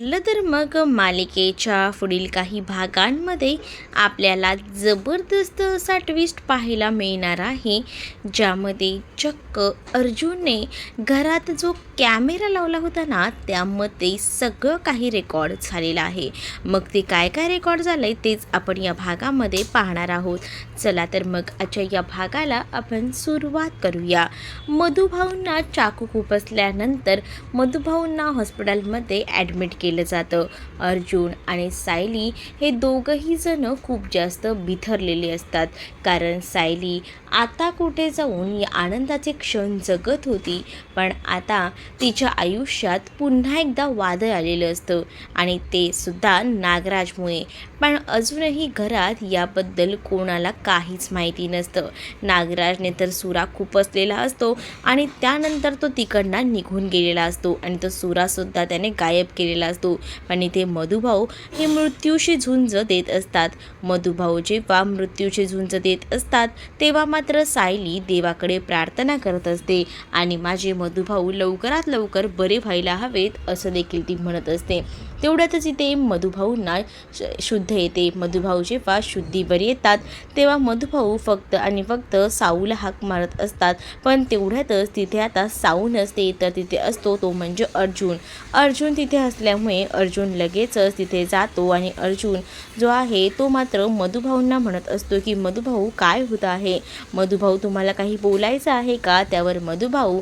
म्हटलं तर मग मालिकेच्या पुढील काही भागांमध्ये आपल्याला जबरदस्त असा ट्विस्ट पाहायला मिळणार आहे ज्यामध्ये चक्क अर्जुनने घरात जो कॅमेरा लावला होता ना त्यामध्ये सगळं काही रेकॉर्ड झालेलं आहे. मग ते काय काय रेकॉर्ड झालं आहे तेच आपण या भागामध्ये पाहणार आहोत. चला तर मग आजच्या या भागाला आपण सुरुवात करूया. मधुभाऊंना चाकू खुपसल्यानंतर मधुभाऊंना हॉस्पिटलमध्ये ॲडमिट केलं जातं. अर्जुन आणि सायली हे दोघंही जणं खूप जास्त बिथरलेले असतात. कारण सायली आता कुठे जाऊन या आनंदाचे क्षण जगत होती. पण आता तिच्या आयुष्यात पुन्हा एकदा वादळ आलेलं असतं आणि ते सुद्धा नागराजमुळे. पण अजूनही घरात याबद्दल कोणाला काहीच माहिती नसतं. नागराजने तर सुरा खुपसलेला असतो आणि त्यानंतर तो तिकडनं निघून गेलेला असतो आणि तो सुरासुद्धा त्याने गायब केलेला असतो. आणि ते मधुभाऊ हे मृत्यूशी झुंज देत असतात. मधुभाऊ जेव्हा मृत्यूशी झुंज देत असतात तेव्हा मात्र सायली देवाकडे प्रार्थना करत असते. आणि माझे मधुभाऊ लवकरात लवकर बरे व्हायला हवेत असं देखील ती म्हणत असते. तेवढ्यातच इथे मधुभाऊंना श- शुद्ध येते. मधुभाऊ जेव्हा शुद्धीवर येतात तेव्हा मधुभाऊ फक्त आणि फक्त साऊला हाक मारत असतात. पण तेवढ्यातच तिथे आता साऊ नसते तर तिथे असतो तो म्हणजे अर्जुन. अर्जुन तिथे असल्यामुळे अर्जुन लगेचच तिथे जातो आणि अर्जुन जो आहे तो मात्र मधुभाऊंना म्हणत असतो की मधुभाऊ काय होत आहे? मधुभाऊ तुम्हाला काही बोलायचं आहे का? त्यावर मधुभाऊ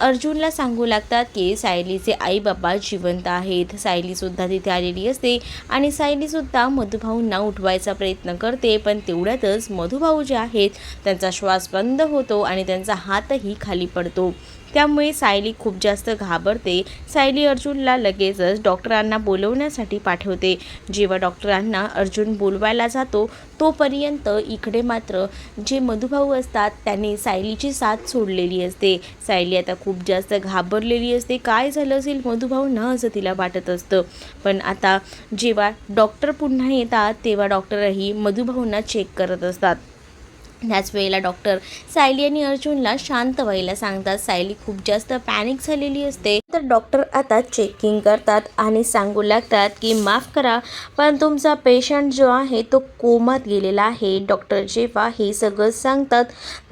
अर्जुनला सांगू लागतात की सायलीचे आई बाबा जिवंत आहेत. सायलीसुद्धा तिथे आलेली असते आणि सायलीसुद्धा मधुभाऊंना उठवायचा प्रयत्न करते पण तेवढ्यातच मधुभाऊ जे आहेत त्यांचा श्वास बंद होतो आणि त्यांचा हातही खाली पडतो. त्यामुळे सायली खूप जास्त घाबरते. सायली अर्जुनला लगेचच डॉक्टरांना बोलवण्यासाठी पाठवते. जेव्हा डॉक्टरांना अर्जुन बोलवायला जातो तोपर्यंत इकडे मात्र जे मधुभाऊ असतात त्यांनी सायलीची साथ सोडलेली असते. सायली आता खूप जास्त घाबरलेली असते. काय झालं असेल मधुभाऊ? न असं तिला वाटत असतं. पण आता जेव्हा डॉक्टर पुन्हा येतात तेव्हा डॉक्टरही मधुभाऊंना चेक करत असतात. त्याच वेळेला डॉक्टर सायली आणि अर्जुनला शांत व्हायला सांगतात. सायली खूप जास्त पॅनिक झालेली असते. तर डॉक्टर आता चेकिंग करतात आणि सांगू लागतात की माफ करा पण तुमचा पेशंट जो आहे तो कोमात गेलेला आहे. डॉक्टर जेव्हा हे सगळं सांगतात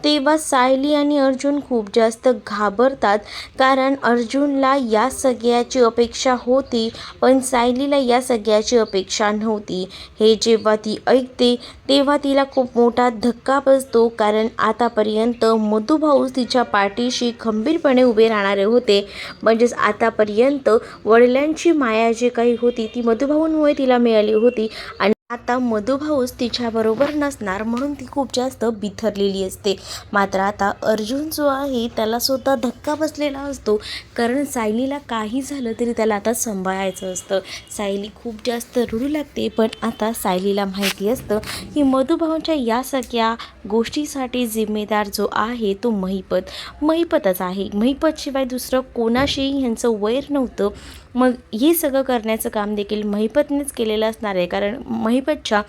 तेव्हा सायली आणि अर्जुन खूप जास्त घाबरतात कारण अर्जुनला या सगळ्याची अपेक्षा होती पण सायलीला या सगळ्याची अपेक्षा नव्हती. हे जेव्हा ती ऐकते तेव्हा तिला खूप मोठा धक्का असतो. कारण आतापर्यंत मधुभाऊच तिच्या पाठीशी खंबीरपणे उभे राहणारे होते. म्हणजेच आतापर्यंत वडिलांची माया जी काही होती ती मधुभाऊंमुळे तिला मिळाली होती. आणि आता मधुभाऊच तिच्याबरोबर नसणार म्हणून ती खूप जास्त बिथरलेली असते. मात्र आता अर्जुन जो आहे त्याला स्वतः धक्का बसलेला असतो. कारण सायलीला काही झालं तरी त्याला आता सांभाळायचं असतं. सायली खूप जास्त रडू लागते पण आता सायलीला माहिती असतं की मधुभाऊंच्या या सगळ्या गोष्टीसाठी जिम्मेदार जो आहे तो महिपत. महिपतच आहे. महिपतशिवाय दुसरं कोणाशीही ह्यांचं वैर नव्हतं. मग हे सगळं करण्याचं काम देखील महिपतनेच केलेलं असणार आहे. कारण महिपतच्या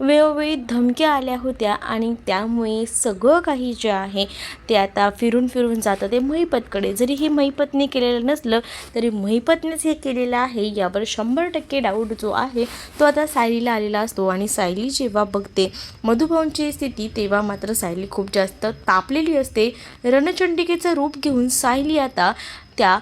वेळोवेळी धमक्या आल्या होत्या आणि त्यामुळे सगळं काही जे आहे ते आता फिरून फिरून जातं. ते महिपतकडे. जरी हे महिपतने केलेलं नसलं तरी महिपतनेच हे केलेलं आहे. यावर शंभर टक्के डाऊट जो आहे तो आता सायलीला आलेला असतो. आणि सायली जेव्हा बघते मधुभाऊंची स्थिती तेव्हा मात्र सायली खूप जास्त तापलेली असते. रणचंडिकेचं रूप घेऊन सायली आता त्या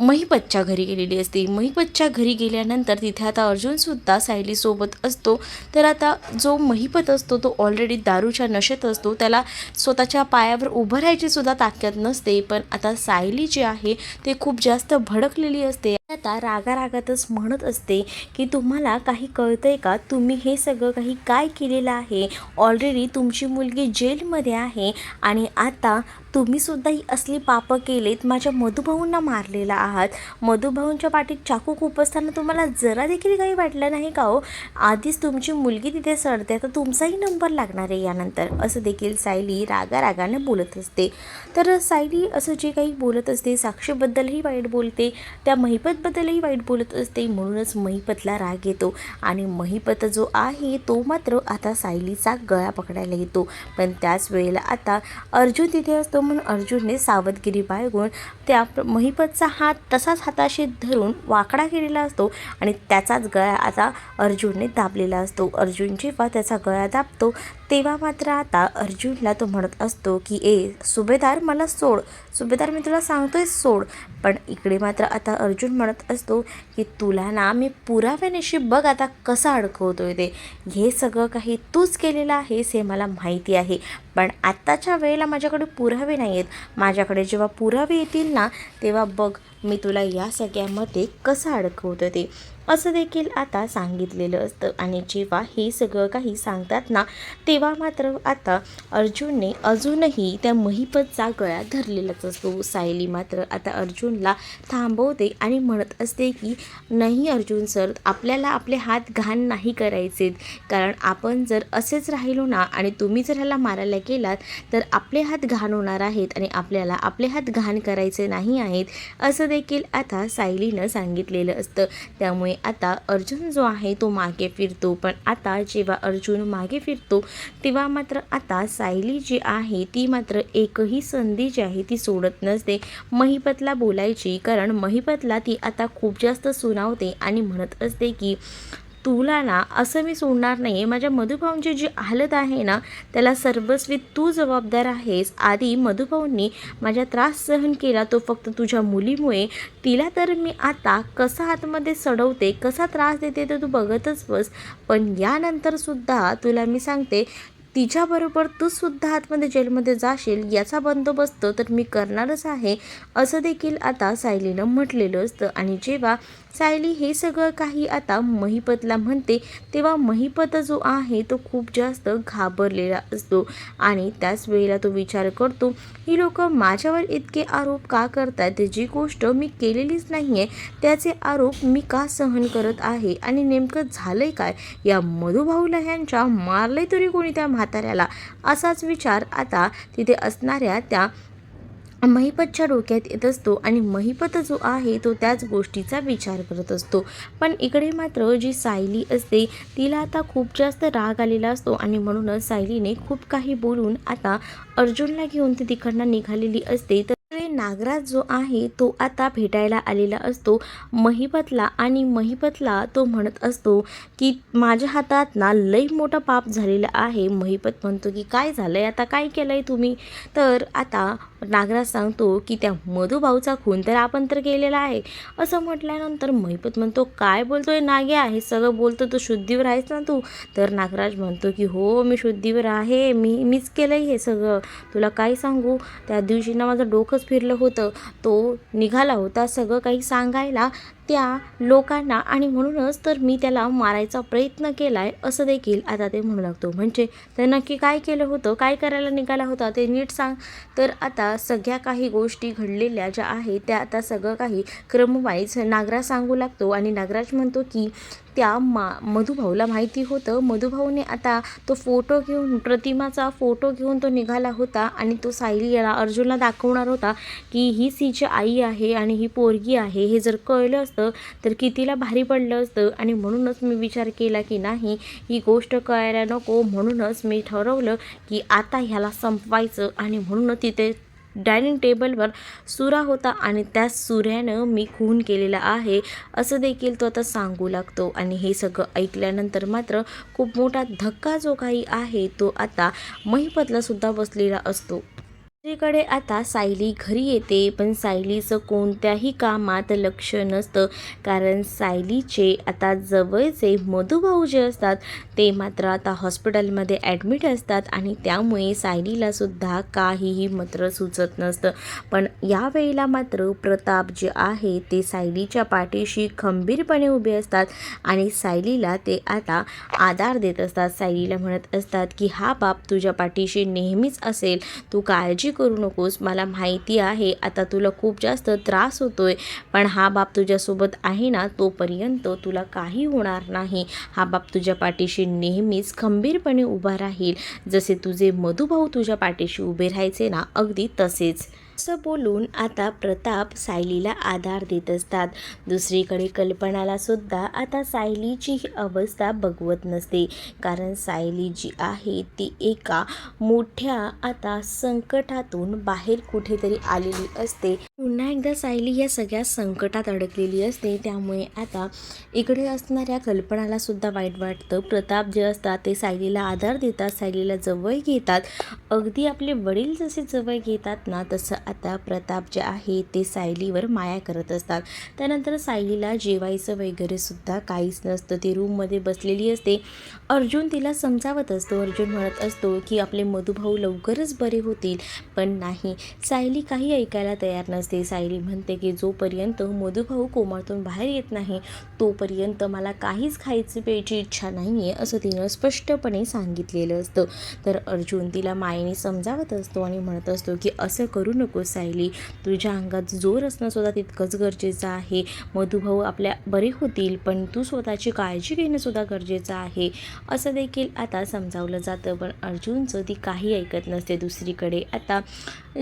महिपतच्या घरी गेलेली असते. महिपतच्या घरी गेल्यानंतर तिथे आता अर्जुनसुद्धा सायलीसोबत असतो. तर आता जो महिपत असतो तो ऑलरेडी दारूच्या नशेत असतो. त्याला स्वतःच्या पायावर उभं राहायची सुद्धा ताकद नसते. पण आता सायली जी आहे ते खूप जास्त भडकलेली असते. आता रागारागातच म्हणत असते की तुम्हाला काही कळतंय का? तुम्ही हे सगळं काही काय केलेलं आहे? ऑलरेडी तुमची मुलगी जेलमध्ये आहे आणि आता तुम्हीसुद्धा ही असली पापं केलीत माझ्या मधुभाऊंना मारलेला आहात. मधुभाऊंच्या पाठीत चाकू खूप असताना तुम्हाला जरा देखील काही वाटलं नाही का हो? आधीच तुमची मुलगी तिथे सडते तर तुमचाही नंबर लागणार आहे यानंतर असं देखील सायली रागारागाने बोलत असते. तर सायली असं जे काही बोलत असते साक्षीबद्दलही वाईट बोलते त्या महिपतबद्दलही वाईट बोलत असते म्हणूनच महिपतला राग येतो. आणि महिपत जो आहे तो मात्र आता सायलीचा गळा पकडायला येतो. पण त्याच वेळेला आता अर्जुन तिथे असतो असतो म्हणून अर्जुनने सावधगिरी बाळगून त्या महिपतचा हात तसाच हाताशी धरून वाकडा केलेला असतो आणि त्याचाच गळा आता अर्जुनने दाबलेला असतो. अर्जुन जेव्हा त्याचा गळा दाबतो तेव्हा मात्र आता अर्जुनला तो म्हणत असतो की ए सुभेदार मला सोड. सुभेदार मी तुला सांगतोय सोड. पण इकडे मात्र आता अर्जुन म्हणत असतो की तुला ना मी पुराव्यानिशी बघ आता कसा अडकवतोय ते. हे सगळं काही तूच केलेलं आहेस हे मला माहिती आहे. पण आत्ताच्या वेळेला माझ्याकडे पुरावे नाही आहेत माझ्याकडे जेव्हा पुरावे येतील ना तेव्हा बघ मी तुला या सगळ्यामध्ये कसं अडकवतं ते? असं देखील आता सांगितलेलं असतं. आणि जेव्हा हे सगळं काही सांगतात ना तेव्हा मात्र आता अर्जुनने अजूनही त्या महिपतचा गळा धरलेलाच असतो. सायली मात्र आता अर्जुनला थांबवते आणि म्हणत असते की नाही अर्जुन सर आपल्याला आपले हात घाण नाही करायचेत. कारण आपण जर असेच राहिलो ना आणि तुम्ही जर ह्याला मारायला गेलात तर आपले हात घाण होणार आहेत आणि आपल्याला आपले हात घाण करायचे नाही आहेत. असं देखील आता सायलीनं सांगितलेलं असतं. त्यामुळे आता अर्जुन जो आहे तो मागे फिरतो. पण आता जेव्हा अर्जुन मागे फिरतो तेव्हा मात्र आता सायली जी आहे ती मात्र एकही संधी जी आहे ती सोडत नसते. महिपतला बोलायची कारण महिपतला ती आता खूप जास्त सुनावते आणि म्हणत असते की तुला ना असं मी सोडणार नाही माझ्या मधुभाऊंची जी हालत आहे ना त्याला सर्वस्वी तू जबाबदार आहेस. आधी मधुभाऊंनी माझा त्रास सहन केला तो फक्त तुझ्या मुलीमुळे. तिला तर मी आता कसा आतमध्ये सडवते कसा त्रास देते तर तू बघतच बस. पण यानंतरसुद्धा तुला मी सांगते तिच्याबरोबर तू सुद्धा आतमध्ये जेलमध्ये जाशील याचा बंदोबस्त तर मी करणारच आहे असं देखील आता सायलीनं म्हटलेलं असतं. आणि जेव्हा सायली हे सगळं काही आता महिपतला म्हणते तेव्हा महिपत जो आहे तो खूप जास्त घाबरलेला असतो. आणि त्याच वेळेला तो विचार करतो ही लोक माझ्यावर इतके आरोप का करतात जी गोष्ट मी केलेलीच नाही आहे त्याचे आरोप मी का सहन करत आहे? आणि नेमकं झालंय काय? या मधुभाऊला ह्यांच्या मारलंय तरी कोणी त्या म्हाताऱ्याला. असाच विचार आता तिथे असणाऱ्या त्या महिपतच्या डोक्यात येत असतो आणि महिपत जो आहे तो त्याच गोष्टीचा विचार करत असतो. पण इकडे मात्र जी सायली असते तिला आता खूप जास्त राग आलेला असतो आणि म्हणूनच सायलीने खूप काही बोलून आता अर्जुनला घेऊन ती तिकडनं निघालेली असते. तर नागराज जो आहे तो आता भेटायला आलेला असतो. महिपतला आणि महिपतला तो म्हणत असतो की माझ्या हातात ना लई मोठं पाप झालेलं आहे. महिपत म्हणतो की काय झालं आहे आता काय केलं आहे तुम्ही? तर आता नागराज सांगतो की त्या मधुभाऊचा खून तर आपण तर केलेला आहे. असं म्हटल्यानंतर महिपत म्हणतो काय बोलतोय नाग्या हे सगळं बोलतो तू शुद्धीवर आहेस ना तू? तर नागराज म्हणतो की हो मी शुद्धीवर आहे. मी मीच केलं हे सगळं. तुला काय सांगू? त्या दिवशी ना माझं डोकंच फिरलं होतं. तो निघाला होता सगळं काही सांगायला. त्या लोकांना आणि म्हणूनच तर मी त्याला मारायचा प्रयत्न केला आहे असं देखील आता ते म्हणू लागतो. म्हणजे तर नक्की काय केलं होतं काय करायला निघाला होता ते नीट सांग. तर आता सगळ्या काही गोष्टी घडलेल्या ज्या आहेत त्या आता सगळं काही क्रमवाईज नागराज सांगू लागतो आणि नागराज म्हणतो की त्या मा मधुभाऊला माहिती होतं. मधुभाऊने आता तो फोटो घेऊन प्रतिमाचा फोटो घेऊन तो निघाला होता आणि तो सायली याला अर्जुनला दाखवणार होता की हीच हिची आई आहे आणि ही पोरगी आहे. हे जर कळलं असतं तर कितीला भारी पडलं असतं आणि म्हणूनच मी विचार केला की नाही ही गोष्ट कळायला नको. म्हणूनच मी ठरवलं की आता ह्याला संपवायचं आणि म्हणूनच तिथे डायनिंग टेबलवर सुरा होता आणि त्या सुऱ्यानं मी खून केलेला आहे असं देखील तो आता सांगू लागतो. आणि हे सगळं ऐकल्यानंतर मात्र खूप मोठा धक्का जो काही आहे तो आता महिपतला सुद्धा बसलेला असतो. दुसरीकडे आता सायली घरी येते पण सायलीचं कोणत्याही कामात लक्ष नसतं. कारण सायलीचे आता जवळचे मधुभाऊ जे असतात ते मात्र आता हॉस्पिटलमध्ये ॲडमिट असतात आणि त्यामुळे सायलीला सुद्धा काहीही मात्र सुचत नसतं. पण यावेळेला मात्र प्रताप जे आहे ते सायलीच्या पाठीशी खंबीरपणे उभे असतात आणि सायलीला ते आता आधार देत असतात. सायलीला म्हणत असतात की हा बाप तुझ्या पाठीशी नेहमीच असेल. तू काळजी करू नकोस. मला माहिती आहे आता तुला खूप जास्त त्रास होतोय. पण हा बाप तुझ्यासोबत आहे ना तोपर्यंत तुला काही होणार नाही. हा बाप तुझ्या पाठीशी नेहमीच खंबीरपणे उभा राहील. जसे तुझे मधुभाऊ तुझ्या पाठीशी उभे राहायचे ना अगदी तसेच. असं बोलून आता प्रताप सायलीला आधार देत असतात. दुसरीकडे कल्पनाला सुद्धा आता सायलीची ही अवस्था बघवत नसते. कारण सायली जी आहे ती एका मोठ्या आता संकटातून बाहेर कुठेतरी आलेली असते. पुन्हा एकदा सायली या सगळ्या संकटात अडकलेली असते. त्यामुळे आता इकडे असणाऱ्या कल्पनाला सुद्धा वाईट वाटतं. प्रताप जे असतात ते सायलीला आधार देतात सायलीला जवळ घेतात. अगदी आपले वडील जसे जवळ घेतात ना तसं आता प्रताप जे आहे ते सायलीवर माया करत असतात. त्यानंतर सायलीला जेवायचं वगैरे सुद्धा काहीच नसतं. ती रूममध्ये बसलेली असते. अर्जुन तिला समजावत असतो. अर्जुन म्हणत असतो की आपले मधुभाऊ लवकरच बरे होतील. पण नाही. सायली काही ऐकायला तयार नसते. सायली म्हणते की जोपर्यंत मधुभाऊ कोमातून बाहेर येत नाही तोपर्यंत मला काहीच खायची प्यायची इच्छा नाही आहे असं तिनं स्पष्टपणे सांगितलेलं असतं. तर अर्जुन तिला मायेने समजावत असतो आणि म्हणत असतो की असं करू नको सायली तुझ्या अंगात जोर असणं सुद्धा तितकंच गरजेचं आहे. मधुभाऊ आपल्या बरे होतील पण तू स्वतःची काळजी घेणंसुद्धा गरजेचं आहे. असं देखील आता समजावलं जातं पण अर्जुनचं ती काही ऐकत नसते दुसरीकडे. आता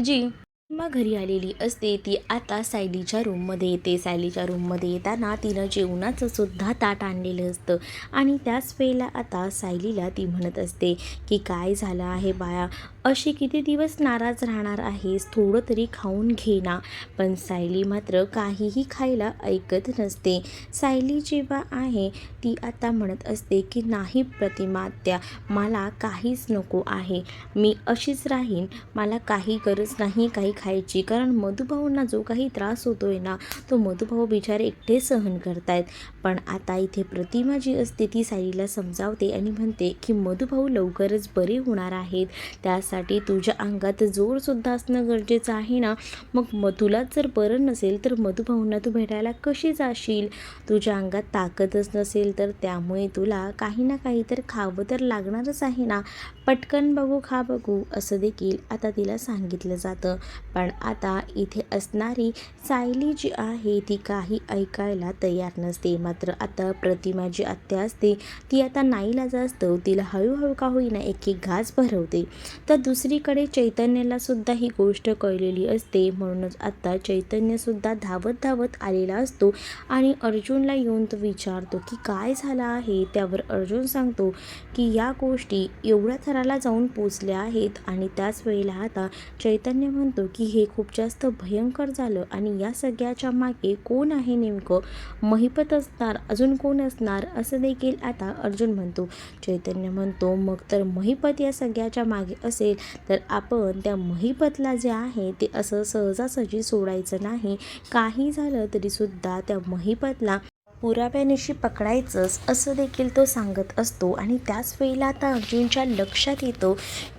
जी मग घरी आलेली असते ती आता सायलीच्या रूममध्ये येते. सायलीच्या रूममध्ये येताना तिनं जेवणाचं सुद्धा ताट आणलेलं असतं. आणि त्याच वेळेला आता सायलीला ती म्हणत असते की काय झालं आहे बाया असे किती दिवस नाराज राहणार आहेस? थोडं तरी खाऊन घे ना. पण सायली मात्र काहीही खायला ऐकत नसते. सायली जेव्हा आहे ती आता म्हणत असते की नाही प्रतिमा त्या मला काहीच नको आहे. मी अशीच राहीन. मला काही गरज नाही काही खायची. कारण मधुभाऊंना जो काही त्रास होतोय ना तो मधुभाऊ बिचारे एकटे सहन करतायत. पण आता इथे प्रतिमा जी असते ती साईला समजावते आणि म्हणते की मधुभाऊ लवकरच बरे होणार आहेत. त्यासाठी तुझ्या अंगात जोरसुद्धा असणं गरजेचं आहे ना. मग म तुलाच जर बरं नसेल तर मधुभाऊंना तू भेटायला कशी जाशील? तुझ्या अंगात ताकदच नसेल तर त्यामुळे तुला काही ना काही तर खावं तर लागणारच आहे ना. पटकन बघू खा बघू असं देखील आता तिला सांगितलं जातं. पण आता इथे असणारी सायली जी आहे ती काही ऐकायला तयार नसते. मात्र आता प्रतिमा जी आत्या असते ती आता नाईला असतं तिला हळूहळू का होईना एक एक घास भरवते. तर दुसरीकडे चैतन्याला सुद्धा ही गोष्ट कळलेली असते. म्हणूनच आता चैतन्यसुद्धा धावत धावत आलेला असतो आणि अर्जुनला येऊन तो विचारतो की काय झालं आहे? त्यावर अर्जुन सांगतो की या गोष्टी एवढ्या थराला जाऊन पोचल्या आहेत आणि त्याच वेळेला आता चैतन्य म्हणतो की हे खूप जास्त भयंकर झालं. आणि या सगळ्याच्या मागे कोण आहे नेमकं? महिपत असणार अजून कोण असणार? असं देखील आता अर्जुन म्हणतो. चैतन्य म्हणतो मग तर महिपत या सगळ्याच्या मागे असेल. तर आपण त्या महिपतला जे आहे ते असं सहजासहजी सोडायचं नाही. काही झालं तरीसुद्धा त्या महिपतला पुराव्यानिशी पकडायचंच असं देखील तो सांगत असतो. आणि त्याच वेळेला आता अर्जुनच्या लक्षात येतो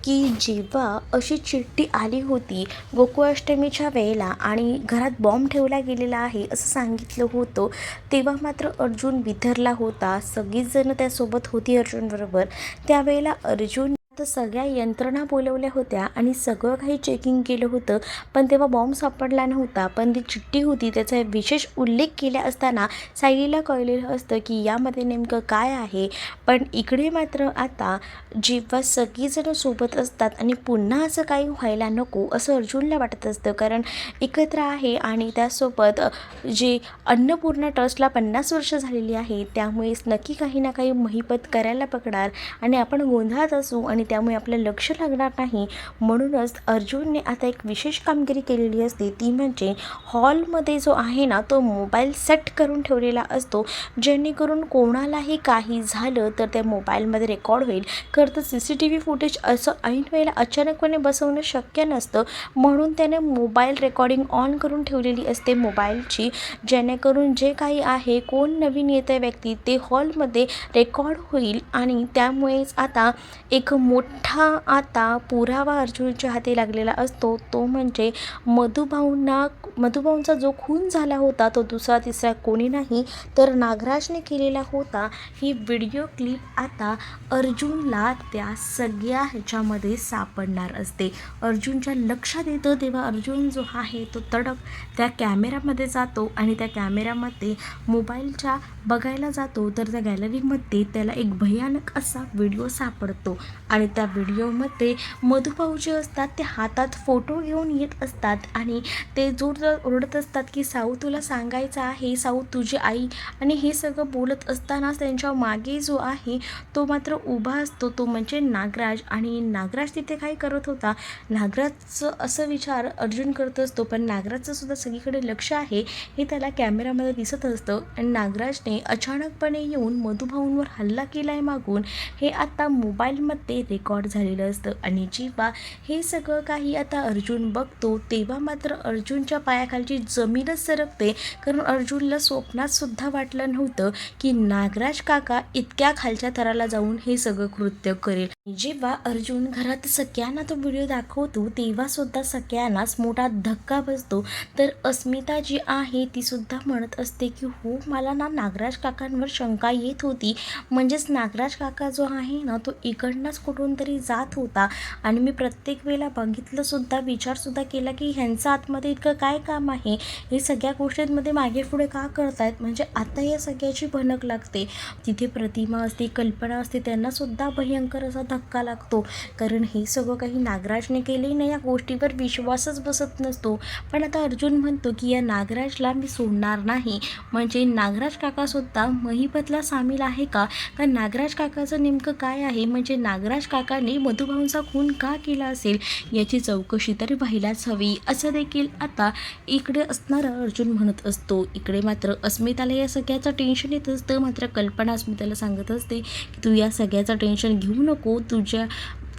की जेव्हा अशी चिठ्ठी आली होती गोकुळाष्टमीच्या वेळेला आणि घरात बॉम्ब ठेवला गेलेला आहे असं सांगितलं होतं तेव्हा मात्र अर्जुन बिथरला होता. सगळीच जणं त्यासोबत होती अर्जुनबरोबर त्यावेळेला अर्जुन तर सगळ्या यंत्रणा बोलवल्या होत्या आणि सगळं काही चेकिंग केलं होतं. पण तेव्हा बॉम्ब सापडला नव्हता. पण ती चिठ्ठी होती त्याचा विशेष उल्लेख केला असताना सायलीला कळलेलं असतं की यामध्ये नेमकं काय आहे. पण इकडे मात्र आता जेव्हा सगळीजणं सोबत असतात आणि पुन्हा असं काही व्हायला नको असं अर्जुनला वाटत असतं. कारण एकत्र आहे आणि त्यासोबत जे अन्नपूर्णा ट्रस्टला पन्नास वर्ष झालेली आहे त्यामुळेच नक्की काही ना काही महिपत करायला पकडार आणि आपण गोंधळात असू आणि आणि त्यामुळे आपलं लक्ष लागणार नाही. म्हणूनच अर्जुनने आता एक विशेष कामगिरी केलेली असते. ती म्हणजे हॉलमध्ये जो आहे ना तो मोबाईल सेट करून ठेवलेला असतो. जेणेकरून कोणालाही काही झालं तर त्या मोबाईलमध्ये रेकॉर्ड होईल. खरं तर C C T V footage असं ऐन वेळेला अचानकपणे बसवणं शक्य नसतं. म्हणून त्याने मोबाईल रेकॉर्डिंग ऑन करून ठेवलेली असते मोबाईलची. जेणेकरून जे काही आहे कोण नवीन येतं व्यक्ती ते हॉलमध्ये रेकॉर्ड होईल. आणि त्यामुळेच आता एक मोठा आता पुरावा अर्जुनच्या हाती लागलेला असतो. तो म्हणजे मधुभाऊंना मधुभाऊंचा जो खून झाला होता तो दुसरा तिसरा कोणी नाही तर नागराजने केलेला होता ही व्हिडिओ क्लिप आता अर्जुनला त्या सगळ्या ह्याच्यामध्ये सापडणार असते. अर्जुनच्या लक्षात येतं तेव्हा अर्जुन जो आहे तो तडक त्या कॅमेऱ्यामध्ये जातो आणि त्या कॅमेऱ्यामध्ये मोबाईलच्या बघायला जातो. तर त्या गॅलरीमध्ये त्याला एक भयानक असा व्हिडिओ सापडतो आणि त्या व्हिडिओमध्ये मधुभाऊ जे असतात ते हातात फोटो घेऊन येत असतात आणि ते जोर ओरडत असतात की साऊ तुला सांगायचं आहे साऊ तुझी आई. आणि हे सगळं बोलत असतानाच त्यांच्या मागे जो आहे तो मात्र उभा असतो. तो म्हणजे नागराज. आणि नागराज तिथे काय करत होता नागराजचं असं विचार अर्जुन करत असतो पण नागराजचं सुद्धा सगळीकडे लक्ष आहे हे त्याला कॅमेरामध्ये दिसत असतं. आणि नागराजने अचानकपणे येऊन मधुभाऊंवर हल्ला केला आहे मागून. हे आता मोबाईलमध्ये रेकॉर्ड झालेलं असतं. आणि जेव्हा हे सगळं काही आता अर्जुन बघतो तेव्हा मात्र अर्जुनच्या पायाखालची जमीनच सरकते. कारण अर्जुनला स्वप्नात सुद्धा वाटलं नव्हतं की नागराज काका इतक्या खालच्या थराला जाऊन हे सगळं कृत्य करेल. जेव्हा अर्जुन घरात सगळ्यांना तो व्हिडिओ दाखवतो तेव्हा सुद्धा सगळ्यांनाच मोठा धक्का बसतो. तर अस्मिता जी आहे ती सुद्धा म्हणत असते की हो मला ना नागराज काकांवर शंका येत होती. म्हणजेच नागराज काका जो आहे ना तो इकडनंच कुठून तरी जात होता. आणि मी प्रत्येक वेळेला बघितलं सुद्धा विचारसुद्धा केला की ह्यांचं आतमध्ये इतकं काय काम आहे? हे सगळ्या गोष्टींमध्ये मागे पुढे का करतायत? म्हणजे आता या सगळ्याची भनक लागते. तिथे प्रतिमा असते कल्पना असते त्यांनासुद्धा भयंकर असा धक्का लागतो. कारण हे सगळं काही नागराजने केले ना या गोष्टीवर विश्वासच बसत नसतो. पण आता अर्जुन म्हणतो की या नागराजला मी सोडणार नाही. म्हणजे नागराज काकासुद्धा महिपतला सामील आहे का? का नागराज काकाचं नेमकं काय आहे? म्हणजे नागराज काकाने मधुभाऊंचा खून का केला असेल? याची चौकशी तरी व्हायलाच हवी. असं देखील आता इकडे असणारा अर्जुन म्हणत असतो. इकडे मात्र अस्मिताला या सगळ्याचं टेन्शन येत असतं. मात्र कल्पना अस्मिताला सांगत असते की तू या सगळ्याचं टेन्शन घेऊ नको. तुझ्या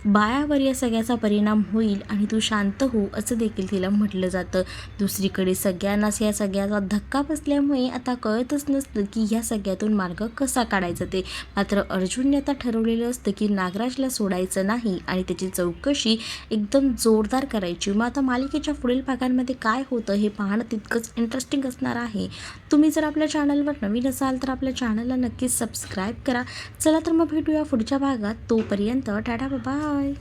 बाळावर या सगळ्याचा परिणाम होईल आणि तू शांत हो असं देखील तिला म्हटलं जातं. दुसरीकडे सगळ्यांनाच या सगळ्याचा धक्का बसल्यामुळे आता कळतच नसतं की ह्या सगळ्यातून मार्ग कसा काढायचा ते. मात्र अर्जुनने आता ठरवलेलं असतं की नागराजला सोडायचं नाही आणि त्याची चौकशी एकदम जोरदार करायची. मग आता मालिकेच्या पुढील भागांमध्ये काय होतं हे पाहणं तितकंच इंटरेस्टिंग असणार आहे. तुम्ही जर आपल्या चॅनलवर नवीन असाल तर आपल्या चॅनलला नक्कीच सबस्क्राईब करा. चला तर मग भेटूया पुढच्या भागात. तोपर्यंत टाटा बाबा! बाय